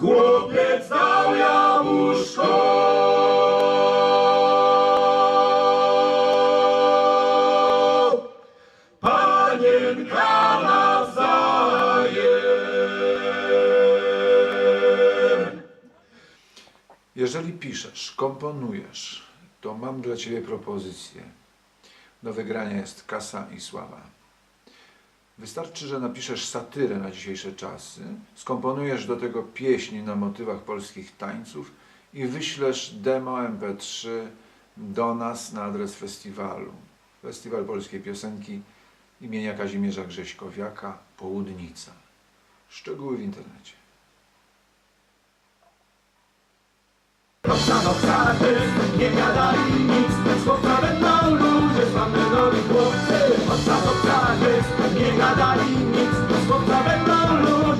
Chłopiec dał jabłuszko. Panienka nawzajem. Jeżeli piszesz, komponujesz, to mam dla Ciebie propozycję. Do wygrania jest kasa i sława. Wystarczy, że napiszesz satyrę na dzisiejsze czasy, skomponujesz do tego pieśni na motywach polskich tańców i wyślesz demo MP3 do nas na adres festiwalu. Festiwal Polskiej Piosenki imienia Kazimierza Grześkowiaka, Południca. Szczegóły w internecie.